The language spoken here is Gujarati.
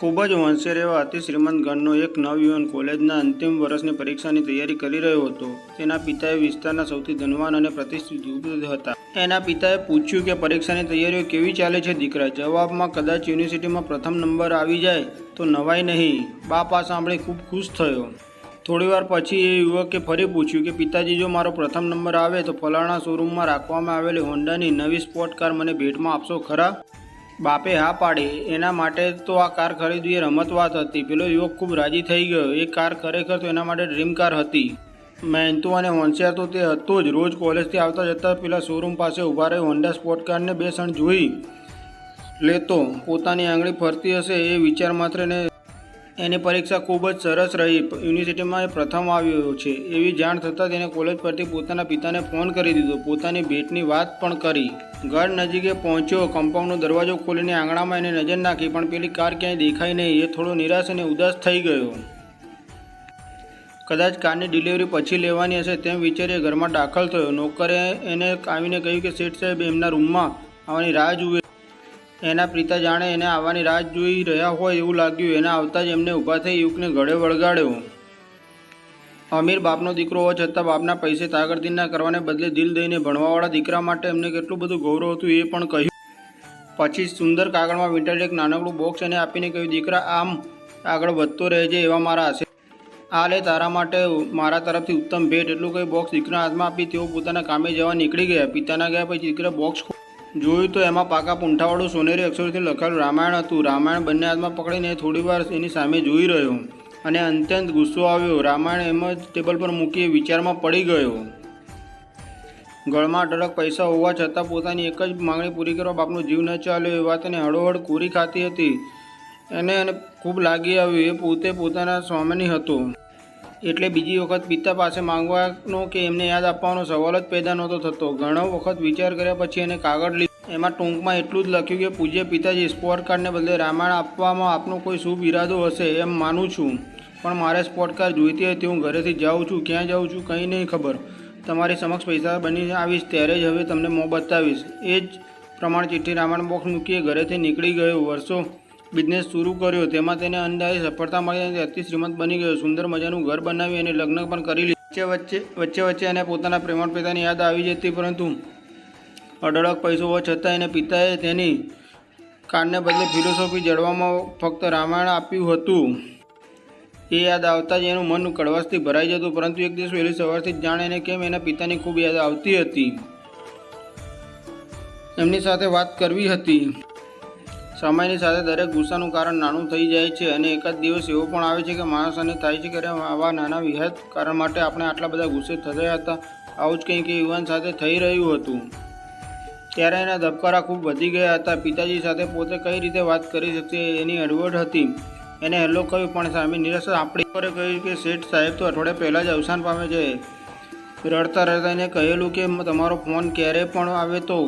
ખૂબ જ હોંશિયાર એવા અતિ શ્રીમંત ગણનો એક નવયુવાન કોલેજના અંતિમ વર્ષની પરીક્ષાની તૈયારી કરી રહ્યો હતો. તેના પિતાએ વિસ્તારના સૌથી ધનવાન અને પ્રતિષ્ઠિત હતા. એના પિતાએ પૂછ્યું કે પરીક્ષાની તૈયારીઓ કેવી ચાલે છે દીકરા? જવાબમાં, કદાચ યુનિવર્સિટીમાં પ્રથમ નંબર આવી જાય તો નવાઈ નહીં. બાપ આ સાંભળી ખૂબ ખુશ થયો. થોડીવાર પછી એ યુવકે ફરી પૂછ્યું કે, પિતાજી, જો મારો પ્રથમ નંબર આવે તો ફલાણા શોરૂમમાં રાખવામાં આવેલી હોન્ડાની નવી સ્પોર્ટ કાર મને ભેટમાં આપશો ખરા? બાપે હા પાડી. એના માટે તો આ કાર ખરીદવી એ રમત વાત હતી. પેલો યુવક ખૂબ રાજી થઈ ગયો. એ કાર ખરેખર તો એના માટે ડ્રીમ કાર હતી. મહેનતુ અને હોંશિયાર તો તે હતો જ. રોજ કોલેજથી આવતા જતા પેલા શોરૂમ પાસે ઊભા રહી હોન્ડા સ્પોર્ટ કારને બે ક્ષણ જોઈ લેતો. પોતાની આંગળી ફરતી હશે એ વિચાર માત્ર ને એની પરીક્ષા ખૂબ જ સરસ રહી. યુનિવર્સિટીમાં પ્રથમ આવ્યો છે. એવી જાણ થતાં તેણે કોલેજ પરથી પોતાના પિતાને ફોન કરી દીધો. પોતાની ભેટની વાત પણ કરી. ઘર નજીકે પહોંચ્યો. કમ્પાઉન્ડનો દરવાજો ખોલીને આંગણામાં એને નજર નાખી, પણ પેલી કાર ક્યાંય દેખાઈ નહીં. એ થોડો નિરાશ અને ઉદાસ થઈ ગયો. કદાચ કારની ડિલિવરી પછી લેવાની હશે તેમ વિચારી ઘરમાં દાખલ થયો. નોકરે એને આવીને કહ્યું કે, શેઠ સાહેબ, એમના રૂમમાં આવવાની રાહ જુએ એના પિતા જાણે એને આવવાની રાહ જોઈ રહ્યા હોય એવું લાગ્યું. એને આવતા જ એમને ઊભા થઈ યુગને ગળે વળગાડ્યો. અમીર બાપનો દીકરો હોવા છતાં બાપના પૈસે તાગડતી ના કરવાને બદલે દિલ દઈને ભણવાવાળા દીકરા માટે એમને કેટલું બધું ગૌરવ હતું એ પણ કહ્યું. પછી સુંદર કાગળમાં વીંટાળેલું એક નાનકડું બોક્સ એને આપીને કહ્યું, દીકરા, આમ આગળ વધતો રહેજે એવા મારા આશે આ લે, તારા માટે મારા તરફથી ઉત્તમ ભેટ. એટલું કંઈ બોક્સ દીકરા હાથમાં આપી, તેઓ પોતાના કામે જવા નીકળી ગયા. પિતાના ગયા પછી દીકરા બોક્સ જોયું તો એમાં પાકા પૂંઠાવાળું સોનેરી અક્ષરોથી લખાયેલું રામાયણ હતું. રામાયણ બંને હાથમાં પકડીને થોડી વાર એની સામે જોઈ રહ્યો અને અત્યંત ગુસ્સો આવ્યો. રામાયણ એમ જ ટેબલ પર મૂકી વિચારમાં પડી ગયો. ગળમાં અઢળક પૈસા હોવા છતાં પોતાની એક જ માંગણી પૂરી કરવા બાપનો જીવ ન ચાલ્યો. એ વાત એને હળોહળ કોરી ખાતી હતી. એને એને ખૂબ લાગી આવ્યું. એ પોતે પોતાના સ્વામીની હતો. એટલે બીજી વખત પિતા પાસે માંગવાનો કે એમને યાદ આપવાનો સવાલ જ પેદા નહોતો થતો. ઘણો વખત વિચાર કર્યા પછી એને કાગળ લીધું એમાં ટૂંકમાં એટલું જ લખ્યું કે, પૂજ્ય પિતાજી, સ્પોર્ટ કાર્ડને બદલે રામાયણ આપવામાં આપનો કોઈ શુભ ઈરાદો હશે એમ માનું છું. પણ મારે સ્પોર્ટ કાર જોઈતી હતી હું ઘરેથી જાઉં છું. ક્યાં જાઉં છું કંઈ નહીં ખબર. તમારી સમક્ષ પૈસા બની આવીશ ત્યારે જ હવે તમને મોં બતાવીશ. એ જ પ્રમાણે ચિઠ્ઠી રામાયણ બોક્સ મૂકીએ, ઘરેથી નીકળી ગયો. વર્ષો બિઝનેસ શરૂ કર્યો, તેમાં તેને અંદાજે સફળતા મળી અને અતિ શ્રીમંત બની ગયો. સુંદર મજાનું ઘર બનાવી અને લગ્ન પણ કરી લીધું. વચ્ચે વચ્ચે વચ્ચે એને પોતાના પ્રેમાળ પિતાની યાદ આવી જતી, પરંતુ અઢળક પૈસો હોવા છતાં એને પિતાએ તેની કારને બદલે ફિલોસોફી જળવામાં ફક્ત રામાયણ આપ્યું હતું. એ યાદ આવતા જ એનું મન કડવાશથી ભરાઈ જતું, પરંતુ એક દિવસ વહેલી સવારથી જ જાણે એને કેમ એના પિતાની ખૂબ યાદ આવતી હતી. એમની સાથે વાત કરવી હતી. સમયની સાથે દરેક ગુસ્સાનું કારણ નાનું થઈ જાય છે અને એક જ દિવસ એવો પણ આવે છે કે માણસને થાય છે કે આવા નાના વિહત કારણ માટે આપણે આટલા બધા ગુસ્સે થયા હતા. આવું જ કંઈક યુવાન સાથે થઈ રહ્યું હતું. ત્યારે એના ધબકારા ખૂબ વધી ગયા હતા. પિતાજી સાથે પોતે કઈ રીતે વાત કરી શકશે એની અડવડ હતી. એને હેલો કહ્યું, પણ સામે નિરાશા આપણી કહ્યું કે શેઠ સાહેબ તો અઠવાડિયા પહેલાં જ અવસાન પામે છે. રડતા રડતા એને કહેલું કે, તમારો ફોન ક્યારે પણ આવે તો.